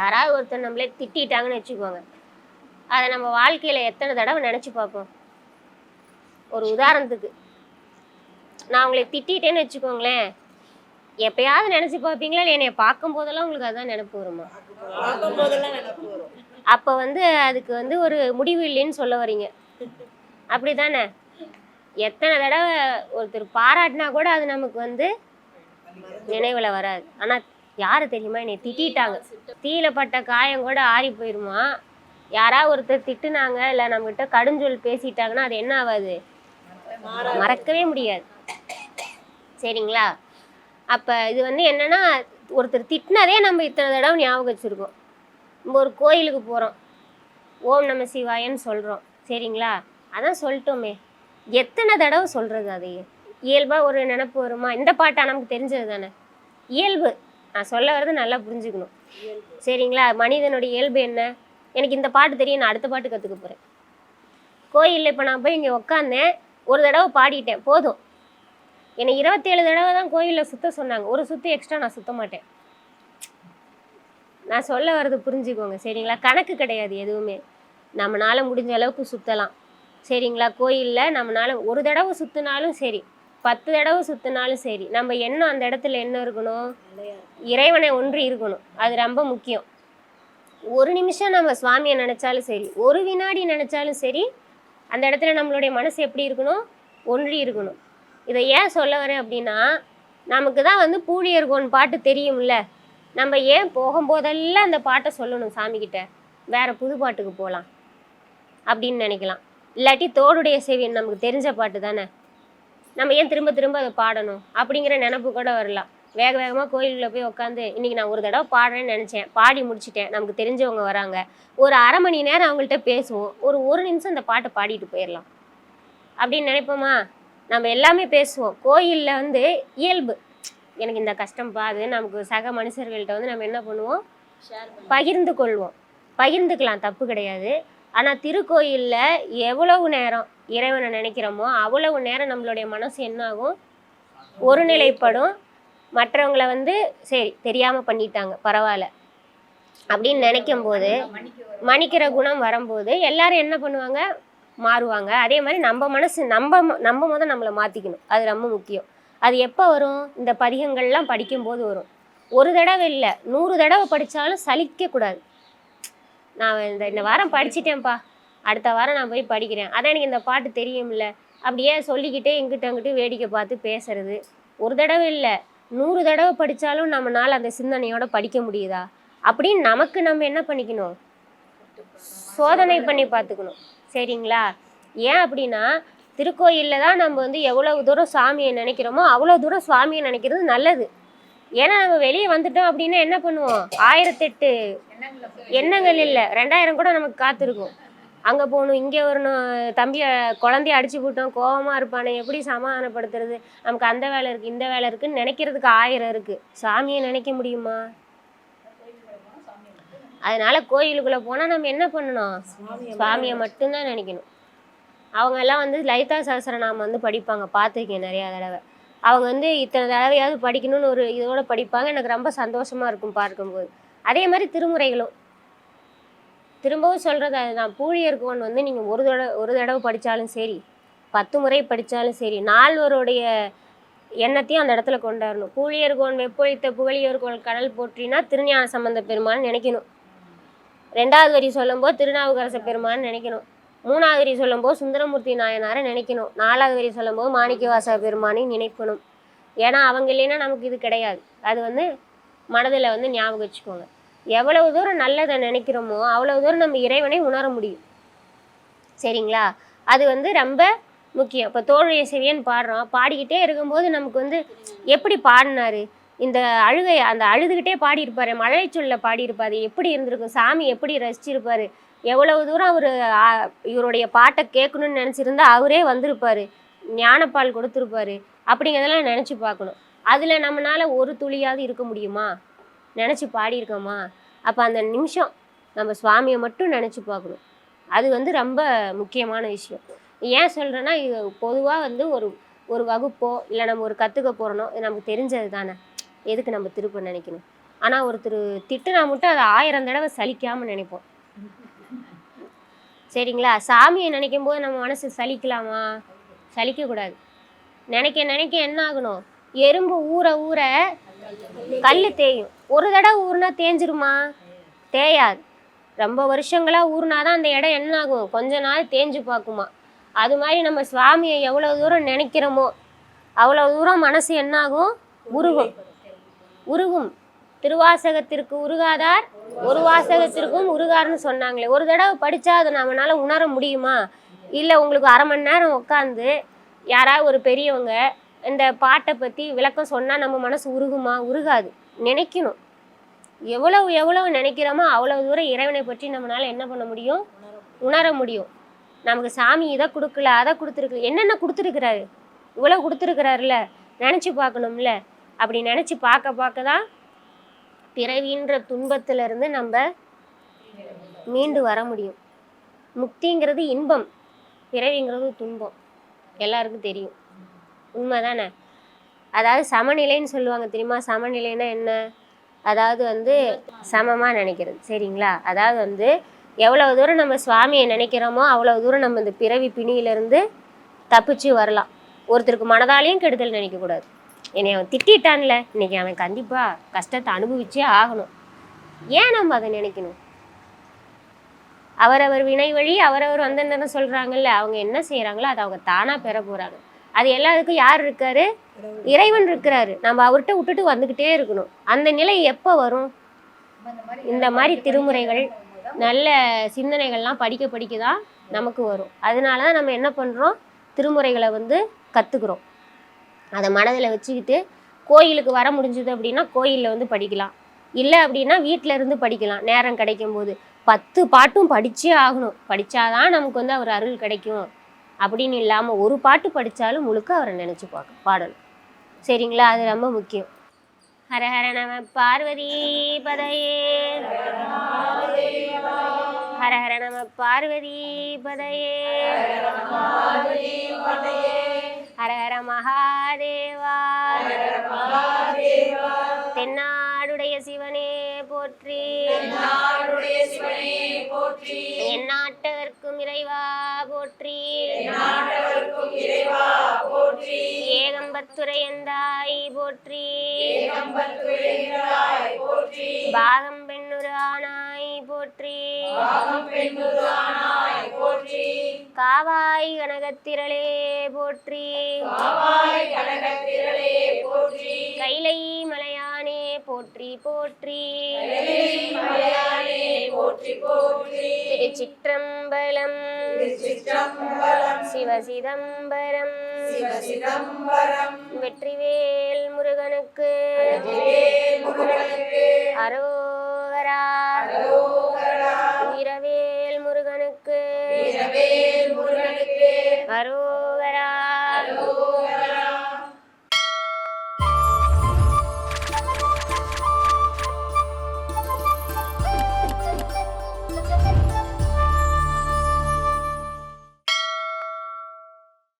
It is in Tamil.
யாராவது ஒருத்தர் நம்மளே திட்டிட்டாங்கன்னு வச்சுக்கோங்க. அதை நம்ம வாழ்க்கையில் எத்தனை தடவை நினச்சி பார்ப்போம். ஒரு உதாரணத்துக்கு நான் உங்களை திட்டிட்டேன்னு வச்சுக்கோங்களேன். எப்பயாவது நினச்சி பார்ப்பீங்களா இல்லை என்னை பார்க்கும் போதெல்லாம் உங்களுக்கு அதான் நினப்பு வருமா? அப்போ வந்து அதுக்கு வந்து ஒரு முடிவு இல்லைன்னு சொல்ல வரீங்க. அப்படி தானே எத்தனை தடவை ஒருத்தர் பாராட்டினா கூட அது நமக்கு வந்து நினைவில் வராது. ஆனால் யார் தெரியுமா என்னை திட்டிட்டாங்க. தீயில பட்ட காயம் கூட ஆறி போயிருமா? யாராவது ஒருத்தர் திட்டுனாங்க இல்லை நம்மகிட்ட கடுஞ்சொல் பேசிட்டாங்கன்னா அது என்ன ஆகாது மறக்கவே முடியாது. சரிங்களா? அப்போ இது வந்து என்னன்னா ஒருத்தர் திட்டினதே நம்ம இத்தனை தடவை ஞாபகம் வச்சுருக்கோம். நம்ம ஒரு கோயிலுக்கு போகிறோம் ஓம் நம சிவாயன்னு சொல்கிறோம் சரிங்களா? அதான் சொல்லிட்டோமே. எத்தனை தடவை சொல்கிறது அதையே? இயல்பாக ஒரு நினப்பு வருமா? இந்த பாட்டா நமக்கு தெரிஞ்சது தானே? இயல்பு. நான் சொல்ல வர்றது நல்லா புரிஞ்சுக்கணும். சரிங்களா? மனிதனுடைய இயல்பு என்ன? எனக்கு இந்த பாட்டு தெரியும் நான் அடுத்த பாட்டு கற்றுக்க போகிறேன் கோயிலில் இப்போ நான் போய் இங்கே உக்காந்தேன் ஒரு தடவை பாடிட்டேன் போதும். என்னை இருபத்தேழு தடவை தான் கோயிலில் சுத்த சொன்னாங்க. ஒரு சுத்து எக்ஸ்ட்ரா நான் சுத்த மாட்டேன். நான் சொல்ல வர்றது புரிஞ்சுக்கோங்க சரிங்களா? கணக்கு கிடையாது எதுவுமே. நம்மளால் முடிஞ்ச அளவுக்கு சுற்றலாம் சரிங்களா? கோயிலில் நம்மளால் ஒரு தடவை சுற்றினாலும் சரி. பத்து தடவை சுற்றினாலும் சரி நம்ம எண்ணம் அந்த இடத்துல என்ன இருக்கணும்? இறைவனை ஒன்று இருக்கணும். அது ரொம்ப முக்கியம். ஒரு நிமிஷம் நம்ம சுவாமியை நினச்சாலும் சரி ஒரு வினாடி நினச்சாலும் சரி அந்த இடத்துல நம்மளுடைய மனசு எப்படி இருக்கணும்? ஒன்றி இருக்கணும். இதை ஏன் சொல்ல வரேன் அப்படின்னா நமக்கு தான் வந்து பூழியர்கோன் பாட்டு தெரியும்ல? நம்ம ஏன் போகும்போதெல்லாம் அந்த பாட்டை சொல்லணும் சாமிக்கிட்ட வேற புது பாட்டுக்கு போகலாம் அப்படின்னு நினைக்கலாம். இல்லாட்டி தோடுடைய செவியன் நமக்கு தெரிஞ்ச பாட்டு தானே? நம்ம ஏன் திரும்ப திரும்ப அதை பாடணும் அப்படிங்கிற நினப்பு கூட வரலாம். வேக வேகமாக கோயிலுக்குள்ள போய் உட்காந்து இன்னைக்கு நான் ஒரு தடவை பாடுறேன்னு நினச்சேன். பாடி முடிச்சிட்டேன். நமக்கு தெரிஞ்சவங்க வராங்க. ஒரு அரை மணி நேரம் அவங்கள்ட்ட பேசுவோம். ஒரு ஒரு நிமிஷம் அந்த பாட்டை பாடிட்டு போயிடலாம் அப்படின்னு நினைப்போமா? நம்ம எல்லாமே பேசுவோம். கோயிலில் வந்து இயல்பு. எனக்கு இந்த கஷ்டம்ப்பா அது நமக்கு சக மனுஷர்கள்ட்ட வந்து நம்ம என்ன பண்ணுவோம்? பகிர்ந்து கொள்வோம். பகிர்ந்துக்கலாம் தப்பு கிடையாது. ஆனால் திருக்கோயிலில் எவ்வளவு நேரம்? இறைவனை நினைக்கிறோமோ அவ்வளவு நேரம் நம்மளுடைய மனசு என்ன ஆகும் ஒருநிலைப்படும். மற்றவங்கள வந்து சரி தெரியாமல் பண்ணிட்டாங்க பரவாயில்ல. அப்படின்னு நினைக்கும் போது மன்னிக்கிற குணம் வரும்போது எல்லாரும் என்ன பண்ணுவாங்க? மாறுவாங்க. அதே மாதிரி நம்ம மனசு நம்ம நம்ம முதல் நம்மளை மாற்றிக்கணும் அது ரொம்ப முக்கியம். அது எப்போ வரும்? இந்த பதிகங்கள்லாம் படிக்கும்போது வரும். ஒரு தடவை இல்லை நூறு தடவை படித்தாலும் சலிக்கக்கூடாது. நான் இந்த இந்த வாரம் படிச்சிட்டேன்ப்பா. அடுத்த வாரம் நான் போய் படிக்கிறேன். அதான் எனக்கு இந்த பாட்டு தெரியும்ல. அப்படியே சொல்லிக்கிட்டே இங்கிட்ட அங்கிட்டு வேடிக்கை பார்த்து பேசுறது. ஒரு தடவை இல்லை. நூறு தடவை படித்தாலும் நம்மளால் அந்த சிந்தனையோட படிக்க முடியுதா? அப்படின்னு நமக்கு நம்ம என்ன பண்ணிக்கணும்? சோதனை பண்ணி பார்த்துக்கணும். சரிங்களா? ஏன் அப்படின்னா திருக்கோயிலில் தான் நம்ம வந்து எவ்வளவு தூரம் சாமியை நினைக்கிறோமோ அவ்வளோ தூரம் சுவாமியை நினைக்கிறது நல்லது. ஏன்னா நம்ம வெளியே வந்துட்டோம் அப்படின்னா என்ன பண்ணுவோம்? ஆயிரத்தெட்டு எண்ணங்கள் இல்லை. ரெண்டாயிரம் கூட நமக்கு காத்திருக்கும். அங்கே போகணும் இங்கே வரணும் தம்பியை குழந்தைய அடிச்சு போட்டோம் கோவமாக இருப்பானே எப்படி சமாதானப்படுத்துறது? நமக்கு அந்த வேலை இருக்குது இந்த வேலை இருக்குன்னு நினைக்கிறதுக்கு ஆயிரம் இருக்குது சாமியை நினைக்க முடியுமா? அதனால கோயிலுக்குள்ளே போனால் நம்ம என்ன பண்ணணும்? சுவாமியை மட்டும்தான் நினைக்கணும். அவங்க எல்லாம் வந்து லலிதா நாம வந்து படிப்பாங்க பார்த்துருக்கேன் நிறையா தடவை. அவங்க வந்து இத்தனை தடவையாவது படிக்கணும்னு ஒரு இதோட படிப்பாங்க எனக்கு ரொம்ப சந்தோஷமாக இருக்கும் பார்க்கும்போது. அதே மாதிரி திருமுறைகளும். திரும்பவும் சொல்கிறது அதுதான் பூழியர்கோன் வந்து நீங்கள் ஒரு தடவை ஒரு தடவை படித்தாலும் சரி பத்து முறை படித்தாலும் சரி நால்வருடைய எண்ணத்தையும் அந்த இடத்துல கொண்டாடணும். பூழியர்கோன் வெப்பொழித்த புகழியர்கோன் கடல் போற்றினா திருஞான சம்பந்த பெருமான்னு நினைக்கணும். ரெண்டாவது வரி சொல்லும்போது திருநாவுக்கரச பெருமான்னு நினைக்கணும். மூணாவது வரி சொல்லும்போது சுந்தரமூர்த்தி நாயனாரை நினைக்கணும். நாலாவது வரி சொல்லும்போது மாணிக்கவாச பெருமானையும் நினைக்கணும். ஏன்னா அவங்க இல்லைன்னா நமக்கு இது கிடையாது. அது வந்து மனதில் வந்து ஞாபகம் வச்சுக்கோங்க. எவ்வளவு தூரம் நல்லதை நினைக்கிறோமோ அவ்வளவு தூரம் நம்ம இறைவனை உணர முடியும். சரிங்களா? அது வந்து ரொம்ப முக்கியம். இப்போ தோழிய செவியன் பாடுறோம் பாடிக்கிட்டே இருக்கும்போது நமக்கு வந்து எப்படி பாடினாரு? இந்த அழுகை அந்த அழுதுகிட்டே பாடியிருப்பாரு. மழைச்சொல்ல சொல்ல பாடியிருப்பாரு. எப்படி இருந்திருக்கும்? சாமி எப்படி ரசிச்சிருப்பாரு? எவ்வளவு தூரம் அவர் இவருடைய பாட்டை கேட்கணும்னு நினச்சிருந்தா அவரே வந்திருப்பாரு. ஞானப்பால் கொடுத்துருப்பாரு. அப்படிங்கிறதெல்லாம் நினச்சி பார்க்கணும். அதில் நம்மளால் ஒரு துளியாவது இருக்க முடியுமா? நினச்சி பாடியிருக்கோமா? அப்போ அந்த நிமிஷம் நம்ம சுவாமியை மட்டும் நினச்சி பார்க்கணும். அது வந்து ரொம்ப முக்கியமான விஷயம். ஏன் சொல்கிறேன்னா இது பொதுவாக வந்து ஒரு ஒரு வகுப்போ இல்லை நம்ம ஒரு கற்றுக்க போகிறனோ இது நமக்கு தெரிஞ்சது தானே. எதுக்கு நம்ம திருப்ப நினைக்கணும்? ஆனால் ஒருத்தர் திட்டுனா மட்டும் அதை ஆயிரம் தடவை சலிக்காமல் நினைப்போம். சரிங்களா? சாமியை நினைக்கும் போது நம்ம மனசு சலிக்கலாமா? சலிக்கக்கூடாது. நினைக்க நினைக்க என்ன ஆகணும்? எறும்பு ஊற ஊற கல் தேயும். ஒரு தடவை ஊறினா தேஞ்சிருமா? தேயாது. ரொம்ப வருஷங்களாக ஊறினாதான் அந்த இடம் என்ன ஆகும் கொஞ்ச நாள் தேஞ்சு பார்க்குமா. அது மாதிரி நம்ம சுவாமியை எவ்வளோ தூரம் நினைக்கிறோமோ அவ்வளோ தூரம் மனசு என்னாகும்? உருகும். உருகும். திருவாசகத்திற்கு உருகாதார் ஒரு வாசகத்திற்கும் உருகார்னு சொன்னாங்களே. ஒரு தடவை படித்தா அதை நம்மளால் உணர முடியுமா? இல்லை உங்களுக்கு அரை மணி நேரம் உட்காந்து யாராவது ஒரு பெரியவங்க இந்த பாட்டை பற்றி விளக்கம் சொன்னால் நம்ம மனசு உருகுமா? உருகாது. நினைக்கணும். எவ்வளவு எவ்வளவு நினைக்கிறோமோ அவ்வளவு தூரம் இறைவனை பற்றி நம்மளால என்ன பண்ண முடியும்? உணர முடியும். நமக்கு சாமி இதை கொடுக்கல அதை கொடுத்துருக்கு என்னென்ன கொடுத்துருக்குறாரு? இவ்வளோ கொடுத்துருக்குறாருல நினச்சி பார்க்கணும்ல. அப்படி நினச்சி பார்க்க பார்க்க தான் பிறவின்ற துன்பத்திலிருந்து நம்ம மீண்டு வர முடியும். முக்திங்கிறது இன்பம் பிறவிங்கிறது துன்பம். எல்லாருக்கும் தெரியும். உண்மைதானே? அதாவது சமநிலைன்னு சொல்லுவாங்க தெரியுமா? சமநிலைன்னா என்ன? அதாவது வந்து சமமாக நினைக்கிறது. சரிங்களா? அதாவது வந்து எவ்வளவு தூரம் நம்ம சுவாமியை நினைக்கிறோமோ அவ்வளோ தூரம் நம்ம இந்த பிறவி பிணியிலேருந்து தப்பிச்சு வரலாம். ஒருத்தருக்கு மனதாலையும் கெடுதல் நினைக்கக்கூடாது. என்னை அவன் திட்டான்ல இன்னைக்கு அவன் கண்டிப்பாக கஷ்டத்தை அனுபவிச்சே ஆகணும். ஏன் நம்ம அதை நினைக்கணும்? அவரவர் வினை வழி அவரவர் வந்தன்னு சொல்கிறாங்கல்ல அவங்க என்ன செய்கிறாங்களோ அதை அவங்க தானாக பெற போகிறாங்க அது எல்லாத்துக்கும் யார் இருக்காரு? இறைவன். இருக்கிறாரு. நம்ம அவர்கிட்ட விட்டுட்டு வந்துக்கிட்டே இருக்கணும். அந்த நிலை எப்போ வரும்? இந்த மாதிரி திருமுறைகள் நல்ல சிந்தனைகள்லாம் படிக்க படிக்க தான் நமக்கு வரும். அதனால தான் நம்ம என்ன பண்ணுறோம் திருமுறைகளை வந்து கற்றுக்குறோம் அதை மனதில் வச்சுக்கிட்டு கோயிலுக்கு வர முடிஞ்சது அப்படின்னா கோயிலில் வந்து படிக்கலாம். இல்லை அப்படின்னா வீட்டில் இருந்து படிக்கலாம். நேரம் கிடைக்கும் போது பத்து பாட்டும் படிச்சே ஆகணும். படித்தாதான் நமக்கு வந்து அவர் அருள் கிடைக்கும். அப்படின்னு இல்லாமல் ஒரு பாட்டு படித்தாலும் முழுக்க அவரை நினச்சி பார்க்க பாடணும். சரிங்களா? அது ரொம்ப முக்கியம். ஹர ஹர நம பார்வதி பதையே. ஹர ஹர நம பார்வதி பதையே. ஹர ஹர மகாதேவா. தென்னாடுடைய சிவனே போற்றி. எந்நாட்டவர்க்கும் இறைவா போற்றி. ஏகம்பத்துரையந்தாய் போற்றி. பாகம் பெண்ணுரு ஆனாய் போற்றி. காவாய் கனகத்திரளே போற்றி. கைலை மலையானே போற்றி போற்றி. திருச்சிற்றம்பலம். சிவசிதம்பரம். வெற்றிவேல் முருகனுக்கு. அரோகரா. வீரவேல் முருகனுக்கு.